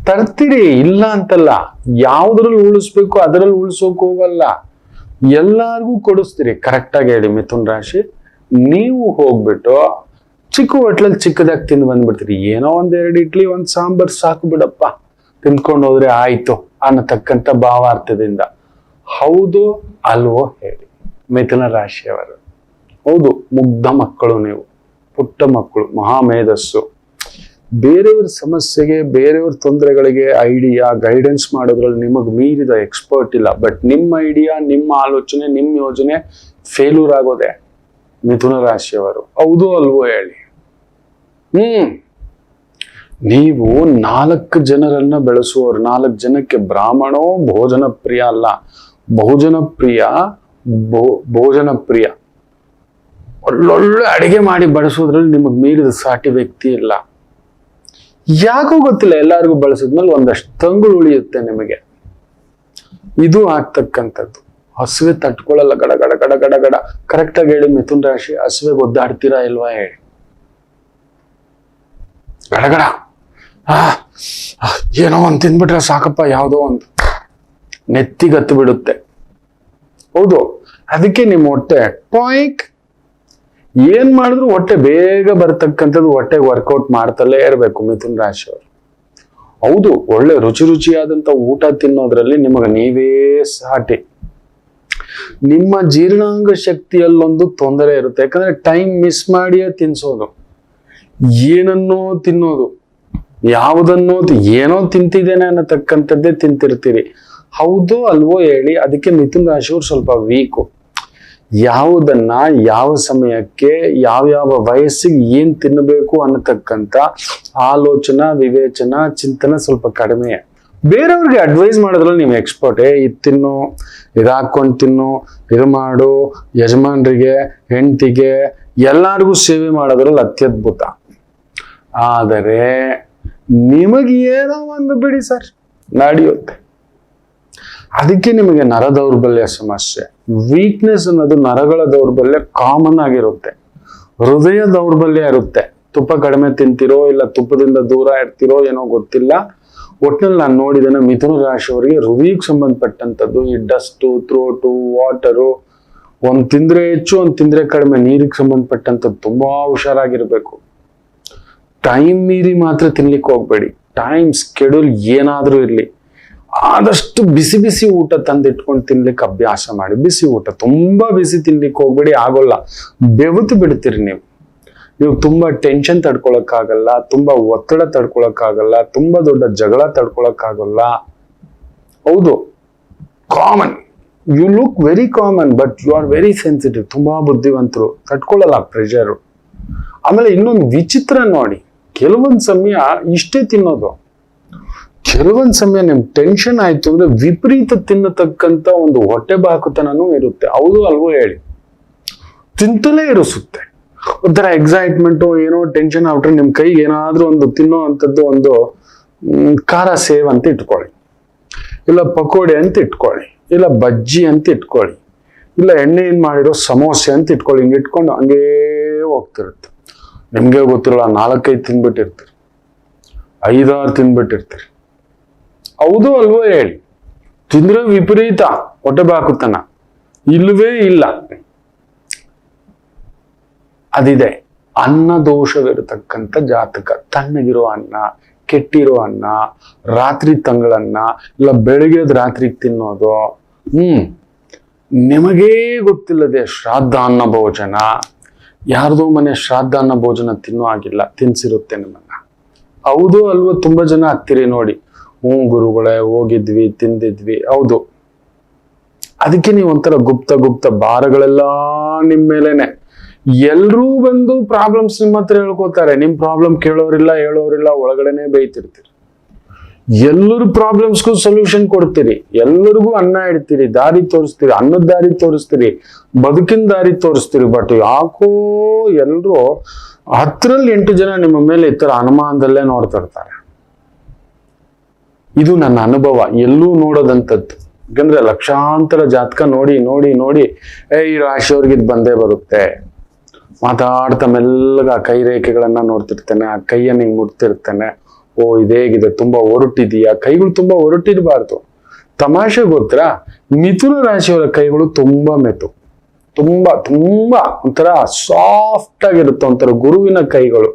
ತರ್ತೀರಿ, ಇಲ್ಲ ಅಂತಲ್ಲ, ಯಾವ್ದ್ರಲ್ಲಿ ಉಳಿಸ್ಬೇಕು ಅದರಲ್ಲಿ ಉಳಿಸೋಕ್ ಹೋಗಲ್ಲ. ಎಲ್ಲಾರ್ಗೂ ಕೊಡಿಸ್ತೀರಿ ಕರೆಕ್ಟಾಗಿ ಹೇಳಿ ಮಿಥುನ್ ರಾಶಿ. ನೀವು ಹೋಗ್ಬಿಟ್ಟು ಚಿಕ್ಕ ಹೋಟ್ಲಲ್ಲಿ ಚಿಕ್ಕದಾಗಿ ತಿಂದು ಬಂದ್ಬಿಡ್ತೀರಿ. ಏನೋ ಒಂದೆರಡು ಇಡ್ಲಿ, ಒಂದು ಸಾಂಬಾರ್ ಸಾಕು ಬಿಡಪ್ಪ. ತಿಂದ್ಕೊಂಡು ಹೋದ್ರೆ ಆಯ್ತು. ಅನ್ನತಕ್ಕಂಥ ಭಾವಾರ್ಥದಿಂದ. ಹೌದು ಅಲ್ವೋ ಹೇಳಿ. ಮಿಥುನ ರಾಶಿಯವರು. ಹೌದು, ಮುಗ್ಧ ಮಕ್ಕಳು ನೀವು, ಪುಟ್ಟ ಮಕ್ಕಳು, ಮಹಾಮೇಧಸ್ಸು. ಬೇರೆಯವ್ರ ಸಮಸ್ಯೆಗೆ, ಬೇರೆಯವ್ರ ತೊಂದರೆಗಳಿಗೆ ಐಡಿಯಾ ಗೈಡೆನ್ಸ್ ಮಾಡೋದ್ರಲ್ಲಿ ನಿಮಗೆ ಮೀರಿದ ಎಕ್ಸ್ಪರ್ಟ್ ಇಲ್ಲ. ಬಟ್ ನಿಮ್ಮ ಐಡಿಯಾ ನಿಮ್ಮ ಆಲೋಚನೆ, ನಿಮ್ಮ ಯೋಜನೆ ಫೇಲ್ಯೂರ್ ಆಗೋದೆ ಮಿಥುನ ರಾಶಿಯವರು. ಹೌದು ಅಲ್ವೋ ಹೇಳಿ. ಹ್ಮ್. ನೀವು ನಾಲ್ಕು ಜನರನ್ನ ಬೆಳೆಸುವವರು, ನಾಲ್ಕು ಜನಕ್ಕೆ ಬ್ರಾಹ್ಮಣೋ ಭೋಜನ ಪ್ರಿಯ ಅಲ್ಲ. ಬಹುಜನ ಪ್ರಿಯ ಭೋ ಭೋಜನ ಪ್ರಿಯ ಒಳ್ಳೊಳ್ಳೆ ಅಡಿಗೆ ಮಾಡಿ ಬಳಸೋದ್ರಲ್ಲಿ ನಿಮಗೆ ಮೀರಿದ ಸಾಟಿ ವ್ಯಕ್ತಿ ಇಲ್ಲ. ಯಾಕೋ ಗೊತ್ತಿಲ್ಲ, ಎಲ್ಲರಿಗೂ ಬಳಸಿದ್ಮೇಲೆ ಒಂದಷ್ಟು ತಂಗುಳು ಉಳಿಯುತ್ತೆ ನಿಮಗೆ. ಇದು ಆಗ್ತಕ್ಕಂಥದ್ದು. ಹಸುವೆ ತಟ್ಕೊಳ್ಳಲ್ಲ ಗಡ ಗಡ ಗಡ ಗಡ ಗಡ. ಕರೆಕ್ಟಾಗಿ ಹೇಳಿ, ಮಿಥುನ್ ರಾಶಿ ಹಸುವೆ ಒದ್ದಾಡ್ತೀರಾ ಇಲ್ವಾ ಹೇಳಿ. ಗಡಗಡ ಆ ಏನೋ ಒಂದು ತಿಂದ್ಬಿಟ್ರೆ ಸಾಕಪ್ಪ, ಯಾವುದೋ ಒಂದು. ನೆತ್ತಿಗತ್ತು ಬಿಡುತ್ತೆ. ಹೌದು, ಅದಕ್ಕೆ ನಿಮ್ಮ ಹೊಟ್ಟೆ ಪಾಯಿಂಟ್ ಏನ್ ಮಾಡಿದ್ರು ಹೊಟ್ಟೆ ಬೇಗ ಬರ್ತಕ್ಕಂಥದ್ದು ಹೊಟ್ಟೆಗೆ ವರ್ಕೌಟ್ ಮಾಡ್ತಲೇ ಇರಬೇಕು ಮಿಥುನ್ ರಾಶಿಯವರು ಹೌದು, ಒಳ್ಳೆ ರುಚಿ ರುಚಿಯಾದಂತ ಊಟ ತಿನ್ನೋದ್ರಲ್ಲಿ ನಿಮಗೆ ನೀವೇ ಸಾಟಿ. ನಿಮ್ಮ ಜೀರ್ಣಾಂಗ ಶಕ್ತಿಯಲ್ಲೊಂದು ತೊಂದರೆ ಇರುತ್ತೆ. ಯಾಕಂದ್ರೆ ಟೈಮ್ ಮಿಸ್ ಮಾಡಿಯೇ ತಿನ್ಸೋದು. ಏನನ್ನೋ ತಿನ್ನೋದು, ಯಾವುದನ್ನೋ ಏನೋ ತಿಂತಿದ್ದೇನೆ ಅನ್ನತಕ್ಕಂಥದ್ದೇ ತಿಂತಿರ್ತೀರಿ. ಹೌದೋ ಅಲ್ವೋ ಹೇಳಿ, ಅದಕ್ಕೆ ಮಿಥುನ್ ರಾಶಿಯವ್ರು ಸ್ವಲ್ಪ ವೀಕು. ಯಾವುದನ್ನ, ಯಾವ ಸಮಯಕ್ಕೆ, ಯಾವ್ಯಾವ ವಯಸ್ಸಿಗೆ ಏನ್ ತಿನ್ನಬೇಕು ಅನ್ನತಕ್ಕಂಥ ಆಲೋಚನಾ, ವಿವೇಚನಾ, ಚಿಂತನೆ ಸ್ವಲ್ಪ ಕಡಿಮೆ. ಬೇರೆಯವ್ರಿಗೆ ಅಡ್ವೈಸ್ ಮಾಡಿದ್ರಲ್ಲಿ ನೀವು ಎಕ್ಸ್ಪರ್ಟ್ ಏ, ಇದು ತಿನ್ನು, ಇದು ಹಾಕೊಂಡು ತಿನ್ನು, ಇದು ಮಾಡು, ಯಜಮಾನ್ರಿಗೆ, ಹೆಂಡತಿಗೆ, ಎಲ್ಲರಿಗೂ ಸೇವೆ ಮಾಡೋದ್ರಲ್ಲಿ ಅತ್ಯದ್ಭುತ. ಆದರೆ ನಿಮಗೆ ಏನೋ ಒಂದು ಬಿಡಿ ಸರ್, ನಡೆಯುತ್ತೆ. ಅದಕ್ಕೆ ನಿಮಗೆ ನರ ದೌರ್ಬಲ್ಯ ಸಮಸ್ಯೆ. ವೀಕ್ನೆಸ್ ಅನ್ನೋದು ನರಗಳ ದೌರ್ಬಲ್ಯ ಕಾಮನ್ ಆಗಿರುತ್ತೆ. ಹೃದಯ ದೌರ್ಬಲ್ಯ ಇರುತ್ತೆ. ತುಪ್ಪ ಕಡಿಮೆ ತಿಂತಿರೋ ಇಲ್ಲ ತುಪ್ಪದಿಂದ ದೂರ ಇರ್ತಿರೋ ಏನೋ ಗೊತ್ತಿಲ್ಲ. ಒಟ್ನಲ್ಲಿ ನಾನು ನೋಡಿದ್ದೇನೆ ಮಿಥುನ ರಾಶಿಯವರಿಗೆ ಹೃದಯಕ್ಕೆ ಸಂಬಂಧಪಟ್ಟಂಥದ್ದು ಈ ಡಸ್ಟು ಥ್ರೋಟು ವಾಟರು ಒಂದು ತಿಂದರೆ ಹೆಚ್ಚು, ಒಂದು ತಿಂದರೆ ಕಡಿಮೆ ನೀರಿಗೆ ಸಂಬಂಧಪಟ್ಟಂಥದ್ದು ತುಂಬಾ ಹುಷಾರಾಗಿರ್ಬೇಕು. ಟೈಮ್ ಮೀರಿ ಮಾತ್ರ ತಿನ್ಲಿಕ್ಕೆ ಹೋಗ್ಬೇಡಿ. ಟೈಮ್ ಸ್ಕೆಡ್ಯೂಲ್ ಏನಾದರೂ ಇರಲಿ. ಆದಷ್ಟು ಬಿಸಿ ಬಿಸಿ ಊಟ ತಂದಿಟ್ಕೊಂಡು ತಿನ್ಲಿಕ್ಕೆ ಅಭ್ಯಾಸ ಮಾಡಿ. ಬಿಸಿ ಊಟ ತುಂಬಾ ಬಿಸಿ ತಿನ್ಲಿಕ್ಕೆ ಹೋಗ್ಬೇಡಿ. ಆಗೋಲ್ಲ. ಬೆವತು ಬಿಡ್ತೀರಿ ನೀವು. ನೀವು ತುಂಬಾ ಟೆನ್ಷನ್ ತಡ್ಕೊಳಕ್ಕಾಗಲ್ಲ, ತುಂಬಾ ಒತ್ತಡ ತಡ್ಕೊಳಕ್ಕಾಗಲ್ಲ, ತುಂಬಾ ದೊಡ್ಡ ಜಗಳ ತಡ್ಕೊಳಕ್ಕಾಗಲ್ಲ. ಹೌದು. Common you look very common but you are very sensitive ತುಂಬಾ ಬುದ್ಧಿವಂತರು. ತಡ್ಕೊಳ್ಳಲ್ಲ ಪ್ರೆಷರು ಆಮೇಲೆ ಇನ್ನೊಂದು ವಿಚಿತ್ರ ನೋಡಿ. ಕೆಲವೊಂದು ಸಮಯ ಇಷ್ಟೇ ತಿನ್ನೋದು. ಕೆಲವೊಂದು ಸಮಯ ನಿಮ್ಗೆ ಟೆನ್ಷನ್ ಆಯ್ತು ಅಂದ್ರೆ ವಿಪರೀತ ತಿನ್ನತಕ್ಕಂತ ಒಂದು ಹೊಟ್ಟೆ ಬಾಕುತನೂ ಇರುತ್ತೆ. ಹೌದು ಅಲ್ವೋ ಹೇಳಿ. ತಿಂತಲೇ ಇರಿಸುತ್ತೆ. ಒಂಥರ ಎಕ್ಸೈಟ್ಮೆಂಟು ಏನೋ ಟೆನ್ಷನ್ ಆಗ್ಬಿಟ್ರೆ ನಿಮ್ಮ ಕೈಗೆ ಏನಾದರೂ ಒಂದು ತಿನ್ನೋ ಅಂಥದ್ದು ಒಂದು ಖಾರ ಸೇವ್ ಅಂತ ಇಟ್ಕೊಳ್ಳಿ. ಇಲ್ಲ ಪಕೋಡೆ ಅಂತ ಇಟ್ಕೊಳ್ಳಿ. ಇಲ್ಲ ಬಜ್ಜಿ ಅಂತ ಇಟ್ಕೊಳ್ಳಿ. ಇಲ್ಲ ಎಣ್ಣೆಯಿಂದ ಮಾಡಿರೋ ಸಮೋಸೆ ಅಂತ ಇಟ್ಕೊಳ್ಳಿ. ಹಿಂಗೆ ಇಟ್ಕೊಂಡು ಹಂಗೇ ಹೋಗ್ತಿರುತ್ತೆ. ನಿಮ್ಗೆ ಗೊತ್ತಿರಲ್ಲ, ನಾಲ್ಕೈದು ತಿನ್ಬಿಟ್ಟಿರ್ತೀರಿ. ಐದಾರು ತಿನ್ಬಿಟ್ಟಿರ್ತೀರಿ. ಹೌದು ಅಲ್ವೋ ಹೇಳಿ. ತಿಂದ್ರೆ ವಿಪರೀತ ಹೊಟ್ಟೆ ಬಾಕುತ್ತನ ಇಲ್ಲವೇ ಇಲ್ಲ. ಅದಿದೆ, ಅನ್ನ ದೋಷವಿರತಕ್ಕಂಥ ಜಾತಕ. ತಣ್ಣಗಿರೋ ಅನ್ನ, ಕೆಟ್ಟಿರೋ ಅನ್ನ, ರಾತ್ರಿ ತಂಗಳನ್ನ, ಇಲ್ಲ ಬೆಳಗ್ಗೆದ ರಾತ್ರಿ ತಿನ್ನೋದು. ಹ್ಮ್. ನಿಮಗೇ ಗೊತ್ತಿಲ್ಲದೆ ಶ್ರಾದ್ದ ಅನ್ನ ಭೋಜನ. ಯಾರ್ದೋ ಮನೆ ಶ್ರಾದ್ದ ಅನ್ನ ಭೋಜನ ತಿನ್ನೋ ಆಗಿಲ್ಲ ತಿನ್ಸಿರುತ್ತೆ ನಿಮ್ಮನ್ನ. ಹೌದು ಅಲ್ವೋ, ತುಂಬಾ ಜನ ಆಗ್ತೀರಿ ನೋಡಿ. ಹ್ಞೂ ಗುರುಗಳೇ, ಹೋಗಿದ್ವಿ, ತಿಂದಿದ್ವಿ, ಹೌದು. ಅದಕ್ಕೆ ನೀವು ಒಂಥರ ಗುಪ್ತ ಗುಪ್ತ ಭಾರಗಳೆಲ್ಲ ನಿಮ್ಮ ಮೇಲೇನೆ. ಎಲ್ಲರೂ ಬಂದು ಪ್ರಾಬ್ಲಮ್ಸ್ ನಿಮ್ಮ ಹತ್ರ ಹೇಳ್ಕೋತಾರೆ. ನಿಮ್ಮ ಪ್ರಾಬ್ಲಮ್ ಕೇಳೋರಿಲ್ಲ, ಹೇಳೋರಿಲ್ಲ, ಒಳಗಡೆನೆ ಬೈತಿರ್ತೀರಿ ಎಲ್ಲರ ಪ್ರಾಬ್ಲಮ್ಸ್ಗೂ ಸೊಲ್ಯೂಷನ್ ಕೊಡ್ತೀರಿ. ಎಲ್ಲರಿಗೂ ಅನ್ನ ಇಡ್ತೀರಿ, ದಾರಿ ತೋರಿಸ್ತೀರಿ, ಅನ್ನದ ದಾರಿ ತೋರಿಸ್ತೀರಿ, ಬದುಕಿನ ದಾರಿ ತೋರಿಸ್ತೀರಿ. ಬಟ್ ಯಾಕೋ ಎಲ್ಲರೂ ಹತ್ತರಲ್ಲಿ ಎಂಟು ಜನ ನಿಮ್ಮ ಮೇಲೆ ಈ ಥರ ಅನುಮಾನದಲ್ಲೇ ನೋಡ್ತಾ ಇರ್ತಾರೆ. ಇದು ನನ್ನ ಅನುಭವ. ಎಲ್ಲೂ ನೋಡೋದಂಥದ್ದು. ಯಾಕಂದ್ರೆ ಲಕ್ಷಾಂತರ ಜಾತಕ ನೋಡಿ ನೋಡಿ ನೋಡಿ, ಏ, ಈ ರಾಶಿಯವ್ರಿಗೆ ಇದು ಬಂದೇ ಬರುತ್ತೆ. ಮಾತಾಡ್ತಾ ಮೆಲ್ಲಗ ಆ ಕೈ ರೇಖೆಗಳನ್ನ ನೋಡ್ತಿರ್ತೇನೆ, ಆ ಕೈಯನ್ನು ಹಿಂಗೆ ಮುಟ್ತಿರ್ತೇನೆ. ಓ ಇದೇಗಿದೆ ತುಂಬಾ ಹೊರಟಿದೀಯಾ ಕೈಗಳು ತುಂಬಾ ಒರಟಿರಬಾರ್ದು. ತಮಾಷೆ ಗೊತ್ತರ ಮಿಥುನ ರಾಶಿಯವರ ಕೈಗಳು ತುಂಬಾ ಮೆತು ತುಂಬಾ ತುಂಬಾ ಒಂಥರ ಸಾಫ್ಟ್ ಆಗಿರುತ್ತೆ ಒಂಥರ ಗುರುವಿನ ಕೈಗಳು.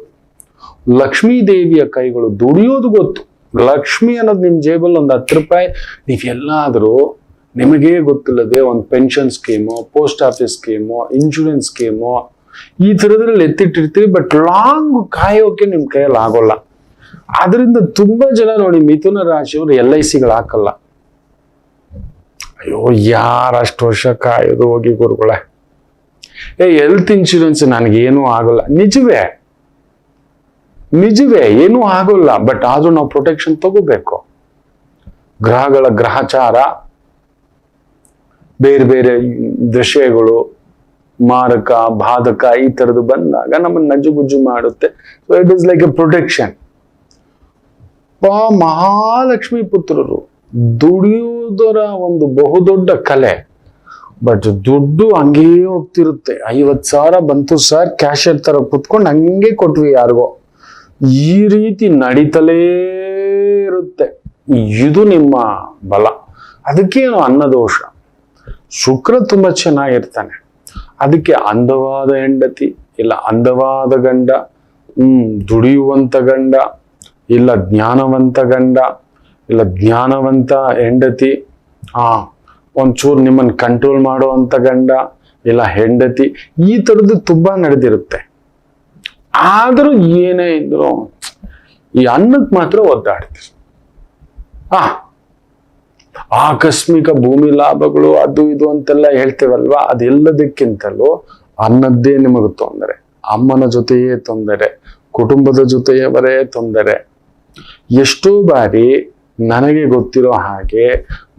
ಲಕ್ಷ್ಮೀ ದೇವಿಯ ಕೈಗಳು ದುಡಿಯೋದು ಗೊತ್ತು. ಲಕ್ಷ್ಮಿ ಅನ್ನೋದು ನಿಮ್ ಜೇಬಲ್ಲಿ ಒಂದು ಹತ್ತು ರೂಪಾಯಿ. ನೀವೆಲ್ಲಾದರೂ ನಿಮಗೇ ಗೊತ್ತಿಲ್ಲದೆ ಒಂದು pension scheme post office scheme insurance scheme ಈ ಥರದ್ರಲ್ಲಿ ಎತ್ತಿಟ್ಟಿರ್ತೀವಿ ಬಟ್ ಲಾಂಗ್ ಕಾಯೋಕೆ ನಿಮ್ಮ ಕೈಯಲ್ಲಿ ಆಗೋಲ್ಲ. ಆದ್ರಿಂದ ತುಂಬಾ ಜನ ನೋಡಿ ಮಿಥುನ ರಾಶಿಯವರು ಎಲ್ ಐ ಸಿಗಳು ಹಾಕಲ್ಲ. ಅಯ್ಯೋ, ಯಾರ ಅಷ್ಟು ವರ್ಷ ಕಾಯೋದು ಹೋಗಿ ಗುರುಗಳೇ. ಏ ಹೆಲ್ತ್ ಇನ್ಶೂರೆನ್ಸ್ ನನಗೇನೂ ಆಗಲ್ಲ. ನಿಜವೇ? ನಿಜವೇ, ಏನೂ ಆಗೋಲ್ಲ. ಬಟ್ ಆದ್ರೂ ನಾವು ಪ್ರೊಟೆಕ್ಷನ್ ತಗೋಬೇಕು. ಗ್ರಹಗಳ ಗ್ರಹಚಾರ, ಬೇರೆ ಬೇರೆ ದೃಶ್ಯಗಳು, ಮಾರಕ, ಬಾಧಕ ಈ ಥರದ್ದು ಬಂದಾಗ ನಮ್ಮನ್ನ ನಜ್ಜುಗುಜ್ಜು ಮಾಡುತ್ತೆ. So it is like a protection Mahalakshmi ಪುತ್ರರು. ದುಡಿಯುವುದರ ಒಂದು ಬಹುದೊಡ್ಡ ಕಲೆ. ಬಟ್ ದುಡ್ಡು ಹಂಗೇ ಹೋಗ್ತಿರುತ್ತೆ. ಐವತ್ತು ಸಾವಿರ ಬಂತು ಸರ್ ಕ್ಯಾಶಿಯರ್ ತರ ಕುತ್ಕೊಂಡು ಹಂಗೆ ಕೊಟ್ವಿ ಯಾರಿಗೋ. ಈ ರೀತಿ ನಡೀತಲೇ ಇರುತ್ತೆ. ಇದು ನಿಮ್ಮ ಬಲ. ಅದಕ್ಕೇನು ಅನ್ನದೋಷ? ಶುಕ್ರ ತುಂಬಾ ಚೆನ್ನಾಗಿರ್ತಾನೆ. ಅದಕ್ಕೆ ಅಂದವಾದ ಹೆಂಡತಿ ಇಲ್ಲ, ಅಂದವಾದ ಗಂಡ, ಹ್ಮ್, ದುಡಿಯುವಂತ ಗಂಡ ಇಲ್ಲ ಜ್ಞಾನವಂತ ಗಂಡ, ಇಲ್ಲ ಜ್ಞಾನವಂತ ಹೆಂಡತಿ, ಆ, ಒಂಚೂರು ನಿಮ್ಮನ್ನ ಕಂಟ್ರೋಲ್ ಮಾಡುವಂಥ ಗಂಡ, ಇಲ್ಲ ಹೆಂಡತಿ, ಈ ಥರದ್ದು ತುಂಬಾ ನಡೆದಿರುತ್ತೆ. ಆದರೂ ಏನೇ ಇದ್ರು, ಈ ಅನ್ನಕ್ಕೆ ಮಾತ್ರ ಒದ್ದಾಡ್ತೀರಿ ಆ, ಆಕಸ್ಮಿಕ ಭೂಮಿ ಲಾಭಗಳು ಅದು ಇದು ಅಂತೆಲ್ಲ ಹೇಳ್ತೇವಲ್ವಾ? ಅದೆಲ್ಲದಕ್ಕಿಂತಲೂ ಅನ್ನದ್ದೇ ನಿಮಗೆ ತೊಂದರೆ. ಅಮ್ಮನ ಜೊತೆಯೇ ತೊಂದರೆ, ಕುಟುಂಬದ ಜೊತೆಯವರೇ ತೊಂದರೆ. ಎಷ್ಟೋ ಬಾರಿ ನನಗೆ ಗೊತ್ತಿರೋ ಹಾಗೆ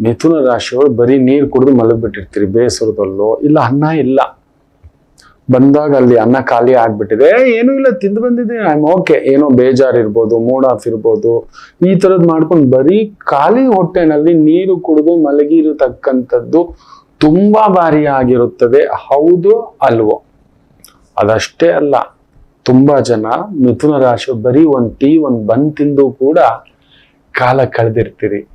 ಮಿಥುನ ರಾಶಿಯವರು ಬರೀ ನೀರು ಕುಡಿದು ಮಲಗಿಬಿಟ್ಟಿರ್ತೀರಿ, ಬೇಸರದಲ್ಲೋ, ಇಲ್ಲ ಅನ್ನ ಇಲ್ಲ. ಬಂದಾಗ ಅಲ್ಲಿ ಅನ್ನ ಖಾಲಿ ಆಗ್ಬಿಟ್ಟಿದೆ ಏನೂ ಇಲ್ಲ, ತಿಂದು ಬಂದಿದೆ ಐ ಓಕೆ ಏನೋ ಬೇಜಾರ್ ಇರ್ಬೋದು ಮೂಡ್ ಆಫ್ ಇರ್ಬೋದು, ಈ ಥರದ್ದು ಮಾಡ್ಕೊಂಡು ಬರೀ ಖಾಲಿ ಹೊಟ್ಟೆನಲ್ಲಿ ನೀರು ಕುಡಿದು ಮಲಗಿರತಕ್ಕಂಥದ್ದು ತುಂಬ ಬಾರಿ ಆಗಿರುತ್ತದೆ. ಹೌದು ಅಲ್ವೋ? ಅದಷ್ಟೇ ಅಲ್ಲ. ತುಂಬಾ ಜನ ಮಿಥುನ ರಾಶಿ ಬರೀ ಒಂದ್ ಟೀ, ಒಂದ್ ಬನ್ ತಿಂದು ಕೂಡ ಕಾಲ ಕಳೆದಿರ್ತೀರಿ.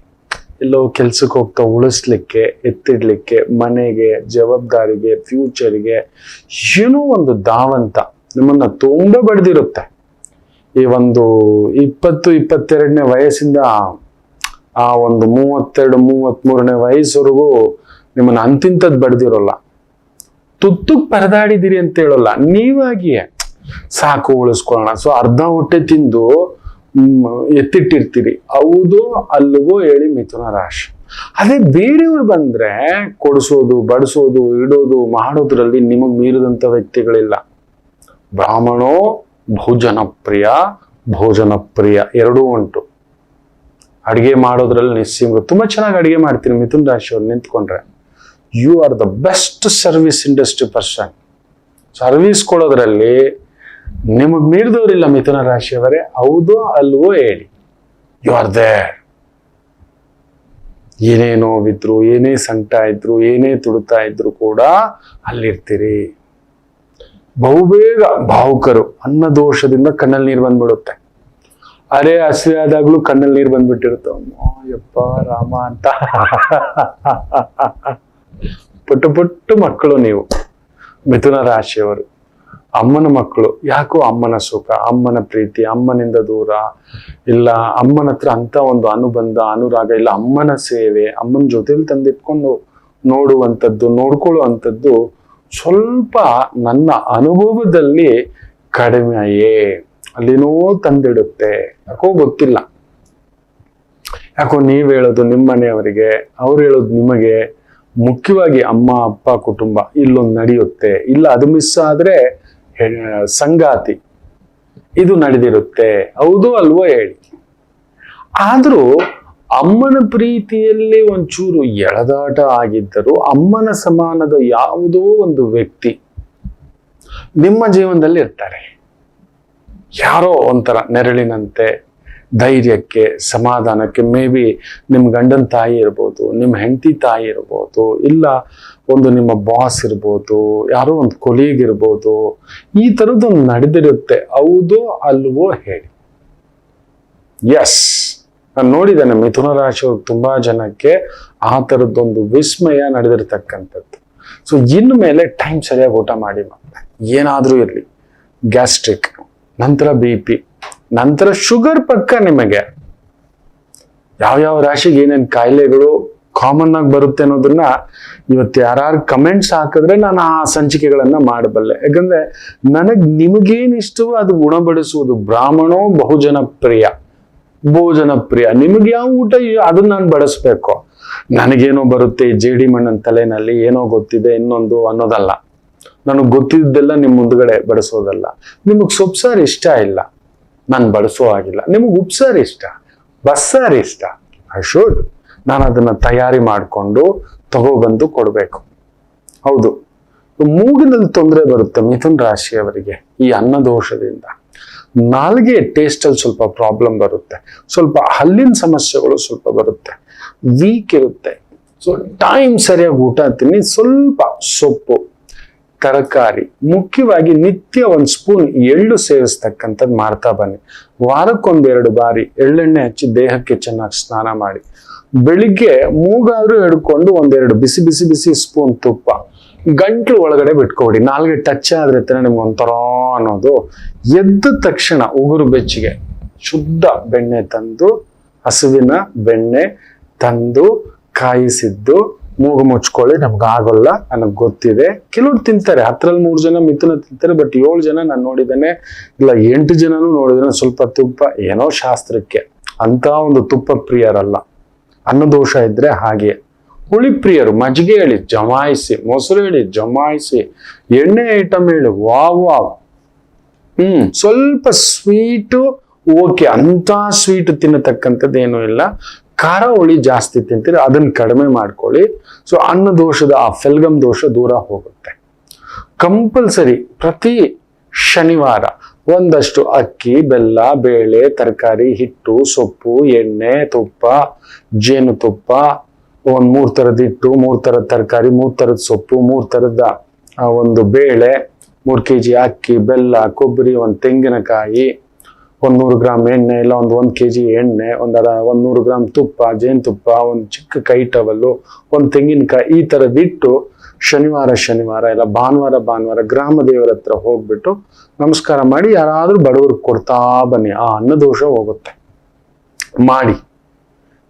ಎಲ್ಲೋ ಕೆಲ್ಸಕ್ಕೆ ಹೋಗ್ತಾ ಉಳಿಸ್ಲಿಕ್ಕೆ, ಎತ್ತಿಡ್ಲಿಕ್ಕೆ, ಮನೆಗೆ, ಜವಾಬ್ದಾರಿಗೆ ಫ್ಯೂಚರ್ಗೆ ಏನೋ ಒಂದು ಧಾವಂತ ನಿಮ್ಮನ್ನ ತುಂಬ ಬಡ್ದಿರುತ್ತೆ. ಈ ಒಂದು ಇಪ್ಪತ್ತು, ಇಪ್ಪತ್ತೆರಡನೇ ವಯಸ್ಸಿಂದ ಆ ಒಂದು ಮೂವತ್ತೆರಡು ಮೂವತ್ತ್ಮೂರನೇ ವಯಸ್ಸವರೆಗೂ ನಿಮ್ಮನ್ನ ಅಂತಿಂತದ್ ಬಡ್ದಿರೋಲ್ಲ. ತುತ್ತು ಪರದಾಡಿದಿರಿ ಅಂತ ಹೇಳೋಲ್ಲ. ನೀವಾಗಿಯೇ ಸಾಕು, ಉಳಿಸ್ಕೊಳ್ಳೋಣ. ಸೊ ಅರ್ಧ ಹೊಟ್ಟೆ ತಿಂದು ಎತ್ತಿಟ್ಟಿರ್ತೀರಿ. ಹೌದು, ಅಲ್ಲಿಗೂ ಹೇಳಿ ಮಿಥುನ ರಾಶಿ. ಅದೇ ಬೇರೆಯವ್ರು ಬಂದ್ರೆ, ಕೊಡಿಸೋದು, ಬಡಿಸೋದು, ಇಡೋದು, ಮಾಡೋದ್ರಲ್ಲಿ ನಿಮಗ್ ಮೀರಿದಂತ ವ್ಯಕ್ತಿಗಳಿಲ್ಲ. ಬ್ರಾಹ್ಮಣೋ ಭೋಜನ ಪ್ರಿಯ ಭೋಜನ ಪ್ರಿಯ ಎರಡೂ ಉಂಟು. ಅಡಿಗೆ ಮಾಡೋದ್ರಲ್ಲಿ ನಿಸ್ಸಿಂಗ. ತುಂಬಾ ಚೆನ್ನಾಗಿ ಅಡಿಗೆ ಮಾಡ್ತೀನಿ ಮಿಥುನ್ ರಾಶಿಯವ್ರು, ನಿಂತ್ಕೊಂಡ್ರೆ. You are the best service industry person service ಕೊಡೋದ್ರಲ್ಲಿ ನಿಮಗ್ ಮೀರಿದವರಿಲ್ಲ ಮಿಥುನ ರಾಶಿಯವರೇ. ಹೌದು ಅಲ್ವೋ ಹೇಳಿ. ಯು ಆರ್ ದೇರ್ ಏನೇ ನೋವಿದ್ರು ಏನೇ ಸಂಕಟ ಇದ್ರು, ಏನೇ ತುಡುತ್ತಾ ಇದ್ರು ಕೂಡ ಅಲ್ಲಿರ್ತೀರಿ. ಬಹುಬೇಗ ಭಾವುಕರು ಅನ್ನ ದೋಷದಿಂದ ಕಣ್ಣಲ್ಲಿ ನೀರು ಬಂದ್ಬಿಡುತ್ತೆ. ಅರೆ ಹಸಿ ಆದಾಗ್ಲೂ ಕಣ್ಣಲ್ಲಿ ನೀರು ಬಂದ್ಬಿಟ್ಟಿರುತ್ತೆ. ಯಪ್ಪ ರಾಮ ಅಂತ. ಪುಟ್ಟು ಪುಟ್ಟು ಮಕ್ಕಳು ನೀವು. ಮಿಥುನ ರಾಶಿಯವರು. ಅಮ್ಮನ ಮಕ್ಕಳು, ಯಾಕೋ ಅಮ್ಮನ ಸುಖ, ಅಮ್ಮನ ಪ್ರೀತಿ, ಅಮ್ಮನಿಂದ ದೂರ? ಇಲ್ಲ, ಅಮ್ಮನ ಹತ್ರ ಅಂತ ಒಂದು ಅನುಬಂಧ, ಅನುರಾಗ ಇಲ್ಲ, ಅಮ್ಮನ ಸೇವೆ, ಅಮ್ಮನ ಜೊತೆಲಿ ತಂದಿಟ್ಕೊಂಡು ನೋಡುವಂಥದ್ದು, ನೋಡ್ಕೊಳ್ಳುವಂಥದ್ದು ಸ್ವಲ್ಪ ನನ್ನ ಅನುಭವದಲ್ಲಿ ಕಡಿಮೆಯೇ ಅಲ್ಲಿನೋ ತಂದಿಡುತ್ತೆ. ಯಾಕೋ ಗೊತ್ತಿಲ್ಲ. ಯಾಕೋ ನೀವ್ ಹೇಳೋದು ನಿಮ್ಮ ಮನೆಯವರಿಗೆ, ಅವ್ರು ಹೇಳೋದು ನಿಮಗೆ. ಮುಖ್ಯವಾಗಿ ಅಮ್ಮ, ಅಪ್ಪ, ಕುಟುಂಬ ಇಲ್ಲೊಂದು ನಡೆಯುತ್ತೆ. ಇಲ್ಲ, ಅದು ಮಿಸ್ ಆದ್ರೆ ಸಂಗಾತಿ. ಇದು ನಡೆದಿರುತ್ತೆ. ಹೌದು ಅಲ್ವೋ ಹೇಳಿ. ಆದ್ರೂ ಅಮ್ಮನ ಪ್ರೀತಿಯಲ್ಲಿ ಒಂಚೂರು ಎಳೆದಾಟ ಆಗಿದ್ದರೂ ಅಮ್ಮನ ಸಮಾನದ ಯಾವುದೋ ಒಂದು ವ್ಯಕ್ತಿ ನಿಮ್ಮ ಜೀವನದಲ್ಲಿ ಇರ್ತಾರೆ. ಯಾರೋ ಒಂಥರ ನೆರಳಿನಂತೆ ಧೈರ್ಯಕ್ಕೆ, ಸಮಾಧಾನಕ್ಕೆ ಮೇ ಬಿ ನಿಮ್ಮ ಗಂಡನ ತಾಯಿ ಇರ್ಬೋದು ನಿಮ್ಮ ಹೆಂಡತಿ ತಾಯಿ ಇರ್ಬೋದು, ಇಲ್ಲ ಒಂದು ನಿಮ್ಮ ಬಾಸ್ ಇರ್ಬೋದು, ಯಾರೋ ಒಂದು ಕೊಲೀಗ್ ಇರ್ಬೋದು, ಈ ಥರದ್ದೊಂದು ನಡೆದಿರುತ್ತೆ. ಹೌದೋ ಅಲ್ವೋ ಹೇಳಿ. ಎಸ್ ನಾನು ನೋಡಿದ್ದೇನೆ, ಮಿಥುನ ರಾಶಿಯವ್ರು ತುಂಬಾ ಜನಕ್ಕೆ ಆ ಥರದ್ದೊಂದು ವಿಸ್ಮಯ ನಡೆದಿರ್ತಕ್ಕಂಥದ್ದು. ಸೊ ಇನ್ಮೇಲೆ ಮೇಲೆ ಟೈಮ್ ಸರಿಯಾಗಿ ಊಟ ಮಾಡಿ ಮತ್ತೆ. ಏನಾದ್ರೂ ಇರಲಿ. ಗ್ಯಾಸ್ಟ್ರಿಕ್ ನಂತರ ಬಿ ಪಿ ನಂತರ ಶುಗರ್ ಪಕ್ಕ ನಿಮಗೆ. ಯಾವ್ಯಾವ ರಾಶಿಗೆ ಏನೇನು ಕಾಯಿಲೆಗಳು ಕಾಮನ್ ಆಗಿ ಬರುತ್ತೆ ಅನ್ನೋದನ್ನ ಇವತ್ತು ಯಾರು ಕಮೆಂಟ್ಸ್ ಹಾಕಿದ್ರೆ ನಾನು ಆ ಸಂಚಿಕೆಗಳನ್ನ ಮಾಡಬಲ್ಲೆ. ಯಾಕಂದ್ರೆ ನನಗ್ ನಿಮಗೇನ್ ಇಷ್ಟವೋ ಅದು ಗುಣಪಡಿಸುವುದು ಬ್ರಾಹ್ಮಣೋ ಬಹುಜನ ಪ್ರಿಯ ಬಹುಜನ ಪ್ರಿಯ ನಿಮಗೆ ಯಾವ ಊಟ ಅದನ್ನ ನಾನು ಬಡಿಸ್ಬೇಕು. ನನಗೇನೋ ಬರುತ್ತೆ ಜೇಡಿ ಮಣ್ಣನ ತಲೆನಲ್ಲಿ ಏನೋ ಗೊತ್ತಿದೆ ಇನ್ನೊಂದು ಅನ್ನೋದಲ್ಲ. ನನಗೆ ಗೊತ್ತಿದ್ದೆಲ್ಲ ನಿಮ್ಮ ಮುಂದ್ಗಡೆ ಬಡಿಸೋದಲ್ಲ. ನಿಮಗೆ ಸೊಪ್ಸಾರು ಇಷ್ಟ ಇಲ್ಲ. ನಾನು ಬಡಿಸೋ ಆಗಿಲ್ಲ ನಿಮಗೆ ಉಪ್ಸಾರು ಇಷ್ಟ. ಬಸ್ಸಾರು ಇಷ್ಟ. ಐ ಶುಡ್ ನಾನು ಅದನ್ನ ತಯಾರಿ ಮಾಡಿಕೊಂಡು ತಗೋಬಂದು ಕೊಡಬೇಕು. ಹೌದು. ಮೂಗಿನಲ್ಲಿ ತೊಂದರೆ ಬರುತ್ತೆ ಮಿಥುನ್ ರಾಶಿಯವರಿಗೆ ಈ ಅನ್ನದೋಷದಿಂದ. ನಾಲ್ಗೆ ಟೇಸ್ಟ್ ಅಲ್ಲಿ ಸ್ವಲ್ಪ ಪ್ರಾಬ್ಲಮ್ ಬರುತ್ತೆ. ಸ್ವಲ್ಪ ಹಲ್ಲಿನ ಸಮಸ್ಯೆಗಳು ಸ್ವಲ್ಪ ಬರುತ್ತೆ. ವೀಕ್ ಇರುತ್ತೆ. ಸೊ ಟೈಮ್ ಸರಿಯಾಗಿ ಊಟ ತಿನ್ನಿ, ಸ್ವಲ್ಪ ಸೊಪ್ಪು, ತರಕಾರಿ, ಮುಖ್ಯವಾಗಿ ನಿತ್ಯ ಒಂದು ಸ್ಪೂನ್ ಎಳ್ಳು ಸೇವಿಸ್ತಕ್ಕಂಥದ್ದು ಮಾಡ್ತಾ ಬನ್ನಿ. ವಾರಕ್ಕೊಂದೆರಡು ಬಾರಿ ಎಳ್ಳೆಣ್ಣೆ ಹಚ್ಚಿ ದೇಹಕ್ಕೆ ಚೆನ್ನಾಗಿ ಸ್ನಾನ ಮಾಡಿ. ಬೆಳಿಗ್ಗೆ ಮೂಗಾದ್ರೂ ಹಿಡ್ಕೊಂಡು ಒಂದೆರಡು ಬಿಸಿ ಬಿಸಿ ಬಿಸಿ ಸ್ಪೂನ್ ತುಪ್ಪ. ಗಂಟ್ಲು ಒಳಗಡೆ ಬಿಟ್ಕೊಡಿ. ನಾಲ್ಗೆ ಟಚ್ ಆದ್ರೆ ನಿಮ್ಗೆ ಒಂಥರ ಅನ್ನೋದು. ಎದ್ದ ತಕ್ಷಣ ಉಗುರು ಬೆಚ್ಚಿಗೆ ಶುದ್ಧ ಬೆಣ್ಣೆ ತಂದು, ಹಸುವಿನ ಬೆಣ್ಣೆ ತಂದು ಕಾಯಿಸಿದ್ದು ಮೂಗು ಮುಚ್ಕೊಳ್ಳಿ, ನಮ್ಗೆ ಆಗೋಲ್ಲ, ನನಗೆ ಗೊತ್ತಿದೆ. ಕೆಲವ್ರು ತಿಂತಾರೆ, ಹತ್ರಲ್ಲಿ ಮೂರು ಜನ ಮಿಥುನ ತಿಂತಾರೆ ಬಟ್ ಏಳು ಜನ ನಾನು ನೋಡಿದ್ದೇನೆ, ಇಲ್ಲ ಎಂಟು ಜನನು ನೋಡಿದ್ದೇನೆ, ಸ್ವಲ್ಪ ತುಪ್ಪ, ಏನೋ ಶಾಸ್ತ್ರಕ್ಕೆ. ಅಂತ ಒಂದು ತುಪ್ಪ ಪ್ರಿಯರಲ್ಲ. ಅನ್ನದೋಷ ಇದ್ರೆ ಹಾಗೆ. ಹುಳಿ ಪ್ರಿಯರು ಮಜ್ಜಿಗೆ ಹೇಳಿ ಜಮಾಯಿಸಿ, ಮೊಸರು ಹೇಳಿ ಜಮಾಯಿಸಿ, ಎಣ್ಣೆ ಐಟಮ್ ಹೇಳಿ ವಾವ್ ವಾವ್. ಹ್ಮ್, ಸ್ವಲ್ಪ ಸ್ವೀಟು ಓಕೆ, ಅಂಥ ಸ್ವೀಟ್ ತಿನ್ನತಕ್ಕಂಥದ್ದು ಏನೂ ಇಲ್ಲ. ಖಾರ ಹುಳಿ ಜಾಸ್ತಿ ತಿಂತೀರಿ, ಅದನ್ನ ಕಡಿಮೆ ಮಾಡ್ಕೊಳ್ಳಿ. ಸೊ ಅನ್ನ ದೋಷದ ಆ ಫೆಲ್ಗಮ್ ದೋಷ ದೂರ ಹೋಗುತ್ತೆ. ಕಂಪಲ್ಸರಿ ಪ್ರತಿ ಶನಿವಾರ ಒಂದಷ್ಟು ಅಕ್ಕಿ ಬೆಲ್ಲ ಬೇಳೆ ತರಕಾರಿ ಹಿಟ್ಟು ಸೊಪ್ಪು ಎಣ್ಣೆ ತುಪ್ಪ ಜೇನುತುಪ್ಪ ಒಂದ್ ಮೂರ್ ತರದ ಹಿಟ್ಟು ಮೂರು ಥರದ ತರಕಾರಿ ಮೂರು ತರದ ಸೊಪ್ಪು ಮೂರು ತರದ ಆ, ಒಂದು ಬೇಳೆ ಮೂರು ಕೆ ಜಿ ಅಕ್ಕಿ ಬೆಲ್ಲ ಕೊಬ್ಬರಿ ಒಂದು ತೆಂಗಿನಕಾಯಿ ಒಂದು ನೂರು ಗ್ರಾಮ್ ಎಣ್ಣೆ ಇಲ್ಲ ಒಂದು ಒಂದು ಕೆ ಜಿ ಎಣ್ಣೆ ಒಂದರ ಒಂದು ನೂರು ಗ್ರಾಮ್ ತುಪ್ಪ ಜೇನುತುಪ್ಪ ಒಂದು ಚಿಕ್ಕ ಕೈ ಟವಲ್ಲು ಒಂದು ತೆಂಗಿನಕಾಯಿ ಈ ತರದ್ ಇಟ್ಟು ಶನಿವಾರ ಶನಿವಾರ ಇಲ್ಲ, ಭಾನುವಾರ ಭಾನುವಾರ ಗ್ರಾಮ ದೇವರ ಹತ್ರ ಹೋಗ್ಬಿಟ್ಟು ನಮಸ್ಕಾರ ಮಾಡಿ ಯಾರಾದ್ರೂ ಬಡವರಿಗೆ ಕೊಡ್ತಾ ಬನ್ನಿ. ಆ ಅನ್ನದೋಷ ಹೋಗುತ್ತೆ. ಮಾಡಿ.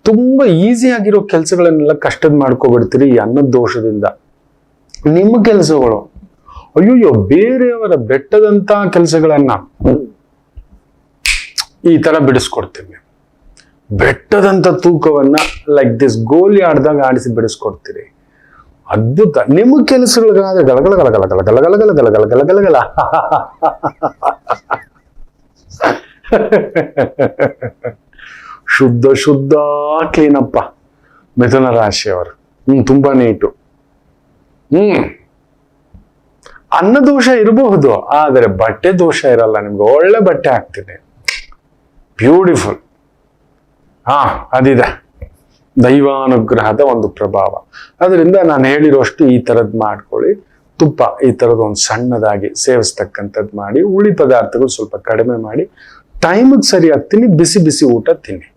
ತುಂಬಾ ಆಗಿರೋ ಕೆಲಸಗಳನ್ನೆಲ್ಲ ಕಷ್ಟದ ಮಾಡ್ಕೊಬಿಡ್ತೀರಿ ಈ ಅನ್ನದೋಷದಿಂದ. ನಿಮ್ಮ ಕೆಲಸಗಳು. ಅಯ್ಯೋ ಬೇರೆಯವರ ಬೆಟ್ಟದಂತ ಕೆಲಸಗಳನ್ನ ಈ ತರ ಬಿಡಿಸ್ಕೊಡ್ತೀವಿ ಬೆಟ್ಟದಂತ ತೂಕವನ್ನ ಲೈಕ್ ದಿಸ್ ಗೋಲಿ ಆಡ್ದಾಗ ಆಡಿಸಿ ಬಿಡಿಸ್ಕೊಡ್ತೀರಿ. ಅದ್ಭುತ ನಿಮ್ಮ ಕೆಲಸಗಳಿಗಾದ್ರೆ ಗಲಗಲ ಗಲಗಲ ಗಲಗಲ ಗಲಗಲ ಗಲಗಲ ಗಲ ಶುದ್ಧ ಶುದ್ಧ ಕ್ಲೀನಪ್ಪ ಮಿಥುನ ರಾಶಿಯವರು ಹ್ಮ್ ತುಂಬಾ ನೀಟು ಹ್ಮ್ ಅನ್ನ ದೋಷ ಇರಬಹುದು ಆದರೆ ಬಟ್ಟೆ ದೋಷ ಇರಲ್ಲ ನಿಮ್ಗೆ ಒಳ್ಳೆ ಬಟ್ಟೆ ಆಗ್ತಿದೆ ಬ್ಯೂಟಿಫುಲ್ ಹಾ ಅದಿದೆ ದೈವಾನುಗ್ರಹದ ಒಂದು ಪ್ರಭಾವ. ಅದರಿಂದ ನಾನು ಹೇಳಿರೋಷ್ಟು ಈ ಥರದ್ದು ಮಾಡ್ಕೊಳ್ಳಿ. ತುಪ್ಪ ಈ ಥರದ ಒಂದು ಸಣ್ಣದಾಗಿ ಸೇವಿಸ್ತಕ್ಕಂಥದ್ದು ಮಾಡಿ ಉಳಿ ಪದಾರ್ಥಗಳು ಸ್ವಲ್ಪ ಕಡಿಮೆ ಮಾಡಿ, ಟೈಮಿಗೆ ಸರಿಯಾಗಿ ತಿನ್ನಿ ಬಿಸಿ ಬಿಸಿ ಊಟ ತಿನ್ನಿ.